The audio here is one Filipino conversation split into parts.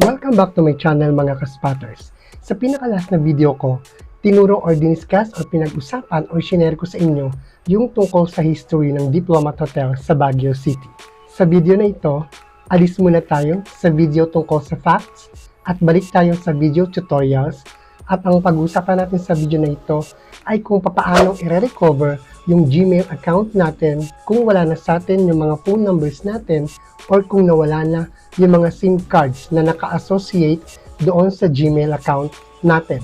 Welcome back to my channel mga kaspatters. Sa pinakalas na video ko, tinuro or diniscuss or pinag-usapan or shinare ko sa inyo yung tungkol sa history ng Diplomat Hotel sa Baguio City. Sa video na ito, alis muna tayo sa video tungkol sa facts at balik tayo sa video tutorials at ang pag-uusapan natin sa video na ito ay kung papaano i-recover yung Gmail account natin kung wala na sa atin yung mga phone numbers natin or kung nawala na yung mga SIM cards na naka-associate doon sa Gmail account natin.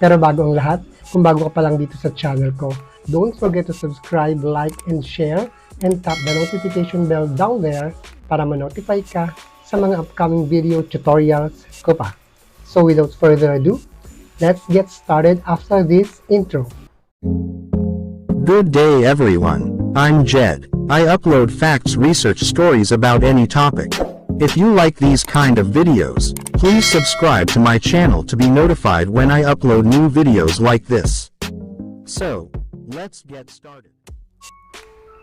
Pero bago ang lahat, kung bago ka pa lang dito sa channel ko, don't forget to subscribe, like, and share, and tap the notification bell down there para ma-notify ka sa mga upcoming video tutorials ko pa. So without further ado, let's get started after this intro. Good day everyone. I'm Jed. I upload facts research stories about any topic. If you like these kind of videos, please subscribe to my channel to be notified when I upload new videos like this. So, let's get started.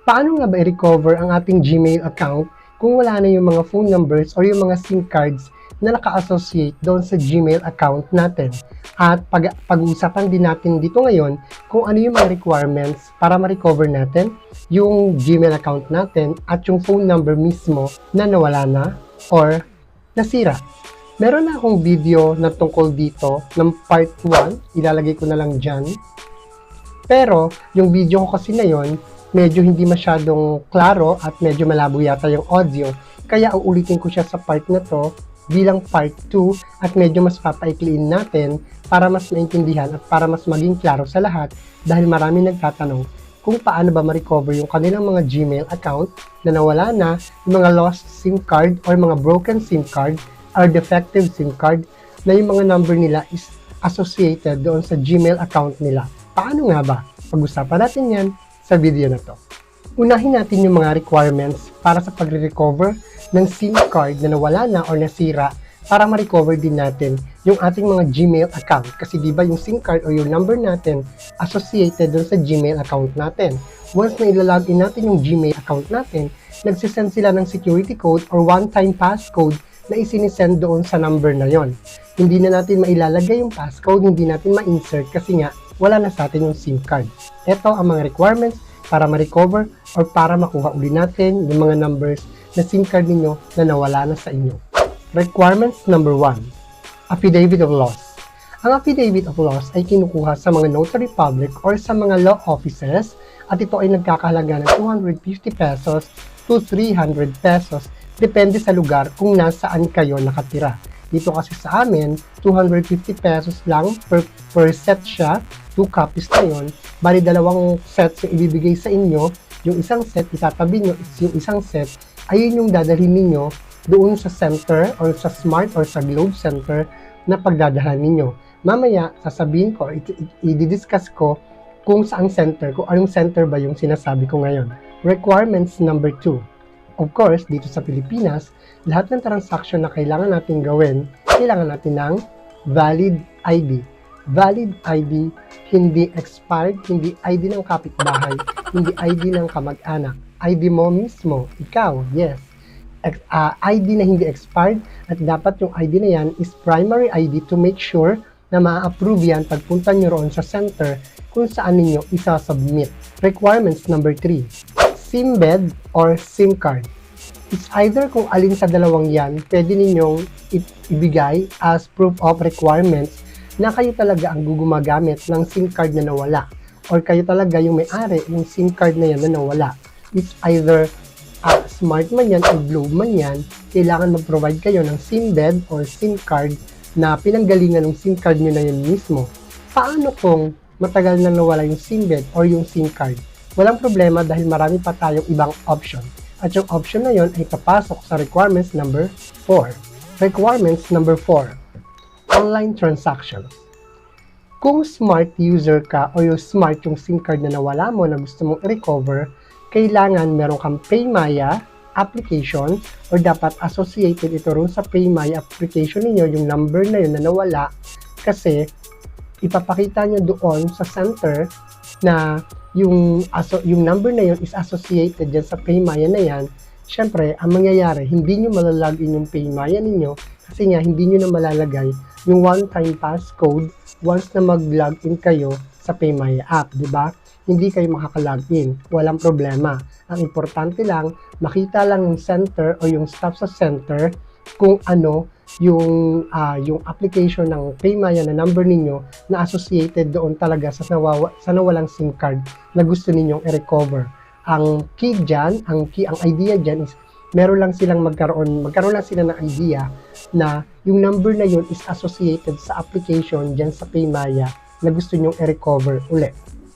Paano nga ba i-recover ang ating Gmail account kung wala na yung mga phone numbers or yung mga SIM cards na naka-associate doon sa Gmail account natin? At pag- pag-uusapan din natin dito ngayon kung ano yung mga requirements para ma-recover natin yung Gmail account natin at yung phone number mismo na nawala na or nasira. Meron na akong video na tungkol dito ng part 1, ilalagay ko na lang dyan. Pero, yung video ko kasi na yon, medyo hindi masyadong klaro at medyo malabo yata yung audio. Kaya uulitin ko siya sa part na to bilang part 2 at medyo mas papaikliin natin para mas maintindihan at para mas maging klaro sa lahat dahil marami nagtatanong kung paano ba ma-recover yung kanilang mga Gmail account na nawala na, yung mga lost SIM card or mga broken SIM card or defective SIM card na yung mga number nila is associated doon sa Gmail account nila. Paano nga ba? Pag-usapan natin yan sa video na to. Unahin natin yung mga requirements para sa pagre-recover ng SIM card na nawala na or nasira para ma-recover din natin yung ating mga Gmail account. Kasi di ba yung SIM card o yung number natin associated dun sa Gmail account natin. Once na ilalagin natin yung Gmail account natin, nagsisend sila ng security code or one-time passcode na isinisend doon sa number na yon. Hindi na natin mailalagay yung passcode, hindi natin ma-insert kasi nga wala na sa atin yung SIM card. Ito ang mga requirements para ma-recover or para makuha uli natin yung mga numbers na SIM card ninyo na nawala na sa inyo. Requirements number 1. Affidavit of Loss. Ang Affidavit of Loss ay kinukuha sa mga notary public or sa mga law offices at ito ay nagkakahalaga ng 250 pesos to 300 pesos depende sa lugar kung nasaan kayo nakatira. Dito kasi sa amin, 250 pesos lang per, per set siya, 2 copies na yun. Bali, dalawang sets yung ibibigay sa inyo. Yung isang set, itatabi nyo, yung isang set, ayun yung dadalhin ninyo doon sa center or sa smart or sa globe center na pagdadahan ninyo. Mamaya, sasabihin ko, i-discuss ko kung saang center, kung anong center ba yung sinasabi ko ngayon. Requirements number 2. Of course, dito sa Pilipinas, lahat ng transaction na kailangan natin gawin, kailangan natin ng valid ID. Valid ID, hindi expired, hindi ID ng kapitbahay, hindi ID ng kamag-anak. ID mo mismo, ikaw, yes. Ex- ah, ID na hindi expired at dapat yung ID na yan is primary ID to make sure na ma-approve yan pagpunta nyo roon sa center kung saan ninyo isa-submit. Requirements number 3. SIM bed or SIM card. It's either kung alin sa dalawang yan, pwede ninyong ibigay as proof of requirements na kayo talaga ang gumagamit ng SIM card na nawala or kayo talaga yung may-ari ng SIM card na yan na nawala. It's either ah, smart man yan o globe man yan, kailangan mag-provide kayo ng SIM bed or SIM card na pinanggalingan ng SIM card nyo na yun mismo. Paano kung matagal na nawala yung SIM bed or yung SIM card? Walang problema dahil marami pa tayong ibang option. At yung option na yon ay papasok sa requirements number 4. Requirements number 4. Online transactions. Kung smart user ka o yung smart yung SIM card na nawala mo na gusto mong i-recover, kailangan meron kang Paymaya application or dapat associated ito rin sa Paymaya application ninyo yung number na yun na nawala kasi ipapakita nyo doon sa center na yung aso, yung number na yun is associated dyan sa Paymaya na yan, syempre, ang mangyayari, hindi nyo malalagin yung Paymaya ninyo Kasi nga, hindi nyo na malalagay yung one-time passcode once na mag-login kayo sa Paymaya app, di ba? Hindi kayo makaka-login. Walang problema. Ang importante lang, makita lang yung center o yung staff sa center kung ano yung ah, yung application ng Paymaya na number ninyo na associated doon talaga sa nawawa, sa nawalang SIM card na gusto ninyong i-recover. Ang key dyan, ang key, ang idea dyan is meron lang silang magkaroon, magkaroon lang sila ng idea na yung number na yun is associated sa application dyan sa Paymaya na gusto nyong i-recover ulit.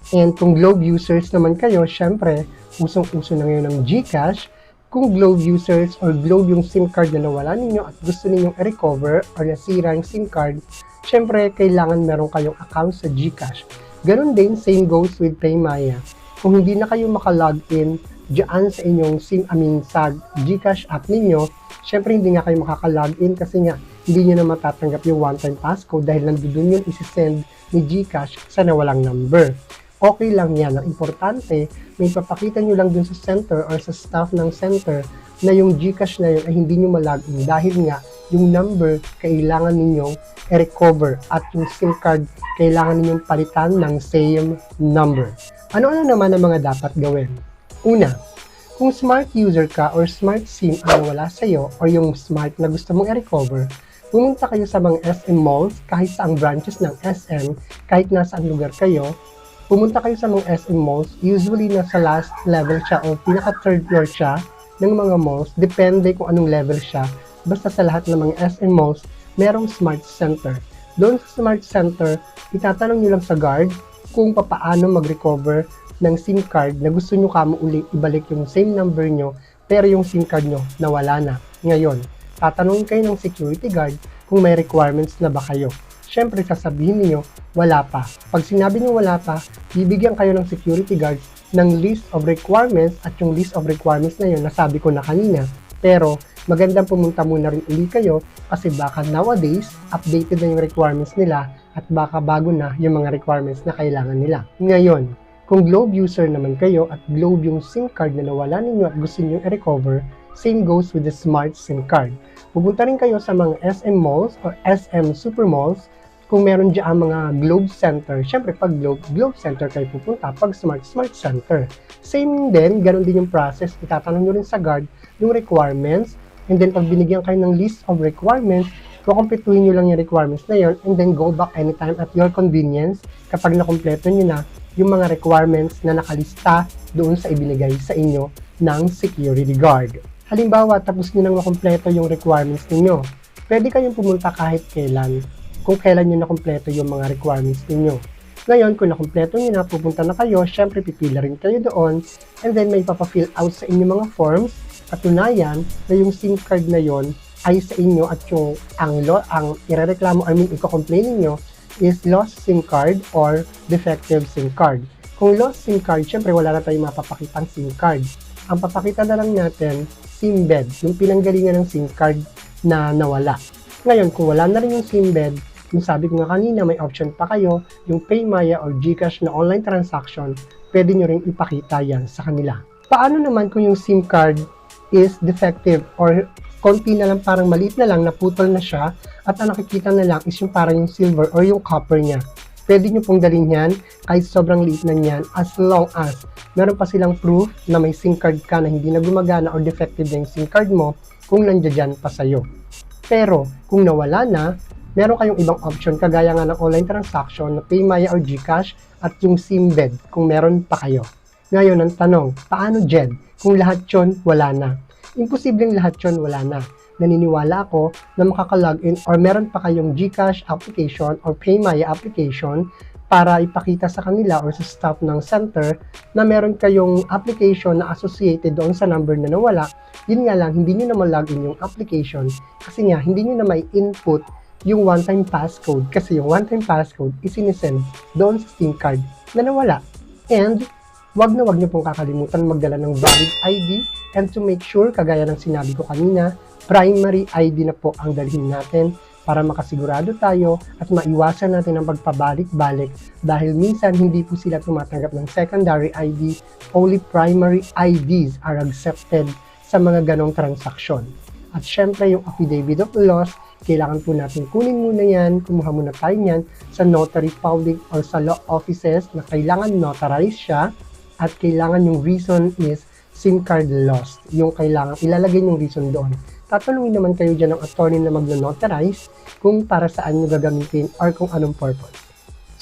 And kung Globe users naman kayo, syempre, usong-uso na ngayon ng GCash. Kung Globe users or Globe yung SIM card na nawala ninyo at gusto ninyong i-recover or nasira yung SIM card, syempre, kailangan meron kayong account sa GCash. Ganon din, same goes with Paymaya. Kung hindi na kayo makalogin dyan sa inyong SIM, I mean, sa GCash app ninyo, syempre hindi nga kayo makakalogin kasi nga hindi nyo na matatanggap yung one-time passcode dahil nandun yun isi-send ni GCash sa nawalang number. Okay lang yan. Ang importante, may papakita nyo lang dun sa center or sa staff ng center na yung GCash na yun ay hindi nyo malagin dahil nga yung number kailangan ninyong i-recover at yung SIM card kailangan ninyong palitan ng same number. Ano-ano naman ang mga dapat gawin? Una, kung smart user ka or smart SIM ang wala sa'yo or yung smart na gusto mong i-recover, pumunta kayo sa mga SM malls kahit sa ang branches ng SM, kahit nasaan lugar kayo, pumunta kayo sa mga SM malls, usually nasa last level siya o pinaka third floor siya ng mga malls, depende kung anong level siya. Basta sa lahat ng mga SM malls, merong smart center. Doon sa smart center, itatanong nyo lang sa guard kung papaano mag-recover ng SIM card na gusto nyo kamo uli ibalik yung same number nyo pero yung SIM card nyo nawala na. Ngayon, tatanungin kayo ng security guard kung may requirements na ba kayo. Siyempre, sasabihin niyo wala pa. Pag sinabi niyo wala pa, bibigyan kayo ng security guards ng list of requirements at yung list of requirements na yun, nasabi ko na kanina. Pero, magandang pumunta muna rin uli kayo kasi baka nowadays, updated na yung requirements nila at baka bago na yung mga requirements na kailangan nila. Ngayon, kung Globe user naman kayo at Globe yung SIM card na nawala ninyo at gusto niyo i-recover, same goes with the smart SIM card. Pupunta rin kayo sa mga SM malls or SM super malls kung meron dyan mga Globe Center, syempre pag Globe, Globe Center kayo pupunta, pag Smart, Smart Center. Same din, ganun din yung process, itatanong nyo rin sa guard yung requirements, and then pag binigyan kayo ng list of requirements, kukumpletuhin nyo lang yung requirements na yun, and then go back anytime at your convenience kapag nakompleto nyo na yung mga requirements na nakalista doon sa ibinigay sa inyo ng security guard. Halimbawa, tapos nyo nang makompleto yung requirements ninyo, pwede kayong pumunta kahit kailan kung kailan nyo nakompleto yung mga requirements ninyo. Ngayon, kung nakompleto nyo na, pupunta na kayo, syempre pipila rin kayo doon, and then may papafill out sa inyo mga forms, katunayan na yung SIM card na yon ay sa inyo at yung ang, lo, ang irereklamo, I mean, i-complain ninyo is lost SIM card or defective SIM card. Kung lost SIM card, syempre wala na tayong mapapakitang SIM card. Ang papakita na lang natin, SIM bed, yung pinanggalingan ng SIM card na nawala. Ngayon, kung wala na rin yung SIM bed, yung sabi ko nga kanina, may option pa kayo, yung Paymaya or Gcash na online transaction, pwede nyo rin ipakita yan sa kanila. Paano naman kung yung SIM card is defective or konti na lang parang maliit na lang, naputol na siya at ang nakikita na lang is yung parang yung silver or yung copper niya. Pwede nyo pong dalhin yan kahit sobrang liit na niyan as long as meron pa silang proof na may SIM card ka na hindi na gumagana or defective na yung SIM card mo kung nandiyan pa sa'yo. Pero kung nawala na, meron kayong ibang option kagaya nga ng online transaction na Paymaya or Gcash at yung SIM bed kung meron pa kayo. Ngayon ang tanong, paano Jed? Kung lahat yon wala na. Imposibleng lahat yon wala na. Naniniwala ako na makakalogin or meron pa kayong Gcash application or Paymaya application para ipakita sa kanila or sa staff ng center na meron kayong application na associated doon sa number na nawala. Yun nga lang, hindi nyo na malogin yung application kasi nga, hindi nyo na may input yung one-time passcode kasi yung one-time passcode isinisend doon sa SIM card na nawala. And wag na wag niyo pong kakalimutan magdala ng valid ID and to make sure, kagaya ng sinabi ko kanina, primary ID na po ang dalhin natin para makasigurado tayo at maiwasan natin ang pagpabalik-balik dahil minsan hindi po sila tumatanggap ng secondary ID, only primary IDs are accepted sa mga ganong transaksyon. At syempre yung affidavit of loss, kailangan po natin kunin muna yan, kumuha muna tayo yan sa notary public or sa law offices na kailangan notarize siya at kailangan yung reason is SIM card lost. Yung kailangan, ilalagay yung reason doon. Tatanungin naman kayo dyan ng attorney na magno-notarize kung para saan nyo gagamitin or kung anong purpose.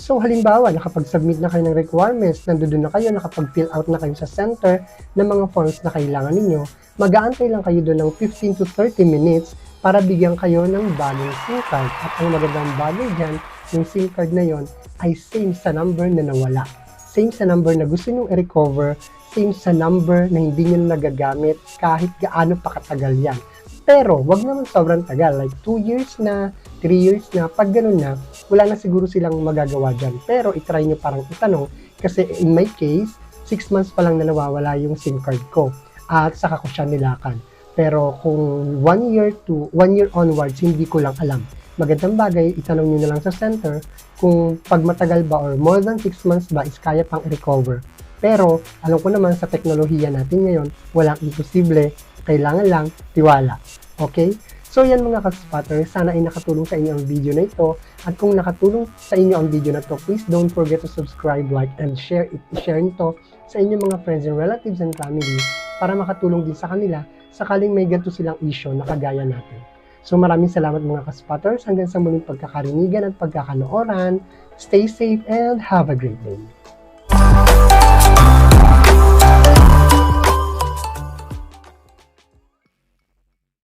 So halimbawa, nakapag-submit na kayo ng requirements, nandoon na kayo, nakapag-fill out na kayo sa center ng mga forms na kailangan ninyo, mag-aantay lang kayo doon ng 15 to 30 minutes para bigyan kayo ng bagong SIM card. At ang magandang bagay dyan, yung SIM card na yon ay same sa number na nawala. Same sa number na gusto nyo i-recover, same sa number na hindi nyo nagagamit kahit gaano pa katagal yan. Pero, wag naman sobrang tagal. Like, 2 years na, 3 years na, pag ganun na, wala na siguro silang magagawa dyan. Pero, itry nyo parang itanong, kasi in my case, 6 months pa lang na nawawala yung SIM card ko. At saka ko siya nilakan. Pero kung 1 year to 1 year onwards, hindi ko lang alam. Magandang bagay, itanong nyo na lang sa center kung pag matagal ba or more than 6 months ba is kaya pang i-recover. Pero, alam ko naman sa teknolohiya natin ngayon, walang imposible, kailangan lang tiwala. Okay? So yan mga kaspotter, sana ay nakatulong sa inyo ang video na ito. At kung nakatulong sa inyo ang video na to, please don't forget to subscribe, like, and share it. I-share nito sa inyong mga friends and relatives and family para makatulong din sa kanila sakaling may ganito silang issue na kagaya natin. So maraming salamat mga kaspotters. Hanggang sa muling pagkakarinigan at pagkakanooran. Stay safe and have a great day.